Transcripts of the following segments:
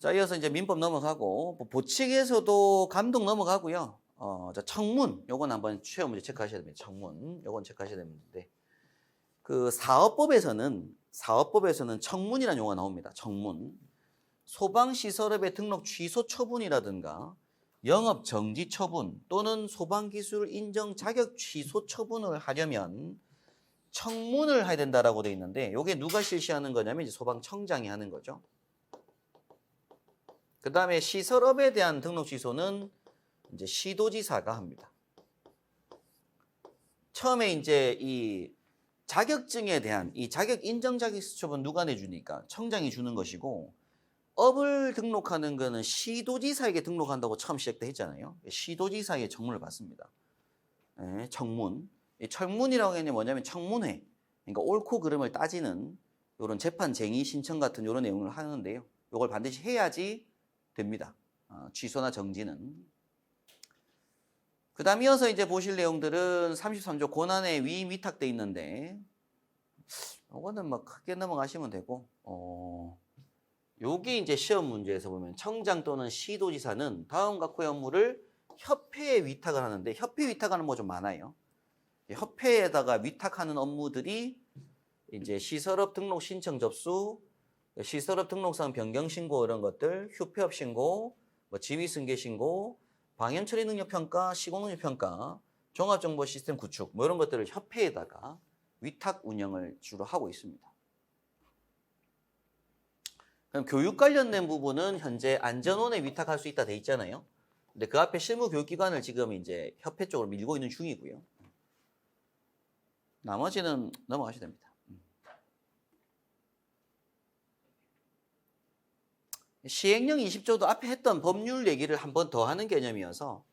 자, 이어서 이제 민법 넘어가고 뭐 보칙에서도 감독 넘어가고요. 어, 자, 청문 요건 한번 시험 문제 체크하셔야 됩니다. 청문 요건 체크하셔야 되는데 그 사업법에서는 사업법에서는 청문이라는 용어가 나옵니다. 청문. 소방시설업의 등록 취소 처분이라든가 영업 정지 처분 또는 소방기술 인정 자격 취소 처분을 하려면 청문을 해야 된다라고 돼 있는데 이게 누가 실시하는 거냐면 이제 소방청장이 하는 거죠. 그 다음에 시설업에 대한 등록 취소는 이제 시도지사가 합니다. 처음에 이제 이 자격증에 대한 이 자격 인정 자격 수첩은 누가 내주니까 청장이 주는 것이고 업을 등록하는 거는 시도지사에게 등록한다고 처음 시작돼 했잖아요. 시도지사의 청문을 받습니다. 예, 청문. 이 청문이라고 하는 게 뭐냐면 청문회. 그러니까 옳고 그름을 따지는 이런 재판 쟁의 신청 같은 이런 내용을 하는데요. 이걸 반드시 해야지 됩니다. 어, 취소나 정지는. 그 다음 이어서 이제 보실 내용들은 33조 고난의 위임 위탁돼 있는데 이거는 뭐 크게 넘어가시면 되고 어, 요게 이제 시험 문제에서 보면 청장 또는 시도지사는 다음과 같고의 업무를 협회에 위탁을 하는데 협회 위탁하는 뭐 좀 많아요. 협회에다가 위탁하는 업무들이 이제 시설업 등록 신청 접수, 시설업 등록상 변경 신고 이런 것들, 휴폐업 신고, 뭐 지위 승계 신고, 방연 처리 능력 평가, 시공 능력 평가, 종합 정보 시스템 구축 뭐 이런 것들을 협회에다가 위탁 운영을 주로 하고 있습니다. 그럼 교육 관련된 부분은 현재 안전원에 위탁할 수 있다 돼 있잖아요. 근데 그 앞에 실무 교육기관을 지금 이제 협회 쪽으로 밀고 있는 중이고요. 나머지는 넘어가셔도 됩니다. 시행령 20조도 앞에 했던 법률 얘기를 한 번 더 하는 개념이어서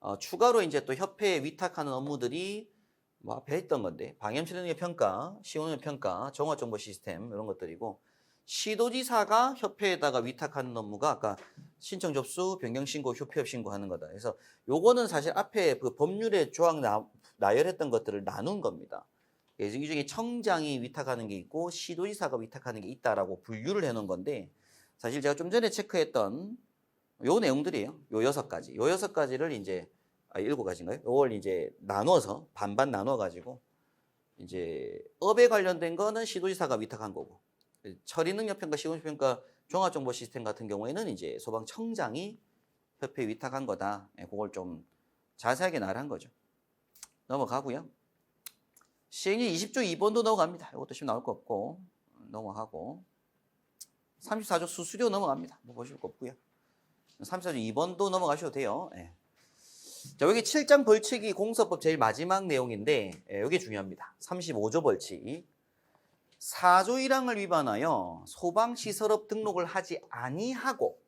어, 추가로 이제 또 협회에 위탁하는 업무들이 뭐 앞에 했던 건데 방염실능력 평가, 시공력 평가, 종합정보 시스템 이런 것들이고 시도지사가 협회에다가 위탁하는 업무가 아까 신청 접수, 변경 신고, 휴폐업 신고하는 거다. 그래서 요거는 사실 앞에 그 법률에 조항 나, 나열했던 것들을 나눈 겁니다. 그래서 이 중에 청장이 위탁하는 게 있고 시도지사가 위탁하는 게 있다라고 분류를 해놓은 건데 사실 제가 좀 전에 체크했던 요 내용들이에요. 요 여섯 가지. 요 여섯 가지를 이제 아 일곱 가지인가요? 요걸 이제 나눠서 반반 나눠 가지고 이제 업에 관련된 거는 시도지사가 위탁한 거고 처리 능력 평가, 시공 평가, 종합 정보 시스템 같은 경우에는 이제 소방청장이 협회 위탁한 거다. 예, 그걸 좀 자세하게 나열한 거죠. 넘어가고요. 시행령 20조 2번도 넘어갑니다. 이것도 지금 나올 거 없고 넘어가고 34조 수수료 넘어갑니다. 뭐 보실 거 없고요. 34조 2번도 넘어가셔도 돼요. 예. 자, 여기 7장 벌칙이 공서법 제일 마지막 내용인데 예, 이게 중요합니다. 35조 벌칙. 4조 1항을 위반하여 소방시설업 등록을 하지 아니하고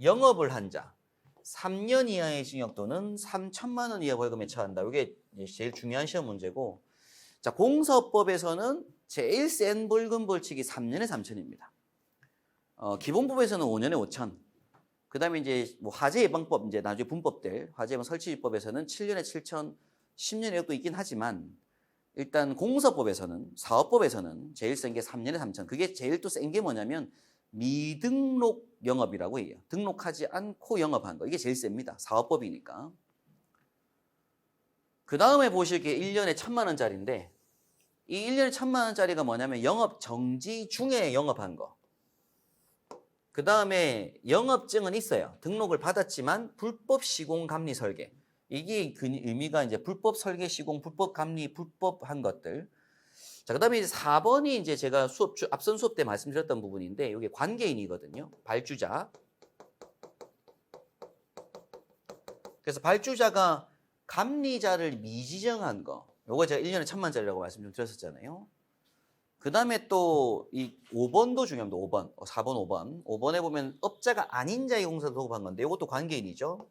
영업을 한 자, 3년 이하의 징역 또는 3천만 원 이하 벌금에 처한다. 이게 제일 중요한 시험 문제고, 자 공서법에서는 제일 센 벌금 벌칙이 3년에 3천입니다. 어, 기본법에서는 5년에 5천. 그 다음에 이제 뭐 화재 예방법 이제 나중에 분법 될 화재 예방 설치법에서는 7년에 7천, 10년의 역도 있긴 하지만 일단 공서법에서는 사업법에서는 제일 센 게 3년에 3천. 그게 제일 또 센 게 뭐냐면 미등록 영업이라고 해요. 등록하지 않고 영업한 거. 이게 제일 셉니다. 사업법이니까. 그 다음에 보실 게 1년에 천만 원짜리인데 이 1년에 천만 원짜리가 뭐냐면 영업 정지 중에 영업한 거. 그 다음에 영업증은 있어요. 등록을 받았지만 불법 시공 감리 설계. 이게 그 의미가 이제 불법 설계 시공, 불법 감리, 불법한 것들. 자, 그 다음에 이제 4번이 이제 제가 수업, 앞선 수업 때 말씀드렸던 부분인데, 이게 관계인이거든요. 발주자. 그래서 발주자가 감리자를 미지정한 거. 요거 제가 1년에 천만 짜리라고 말씀 좀 드렸었잖아요. 그 다음에 또 이 5번도 중요합니다. 5번. 4번, 5번. 5번에 보면 업자가 아닌 자의 공사를 도급한 건데, 이것도 관계인이죠.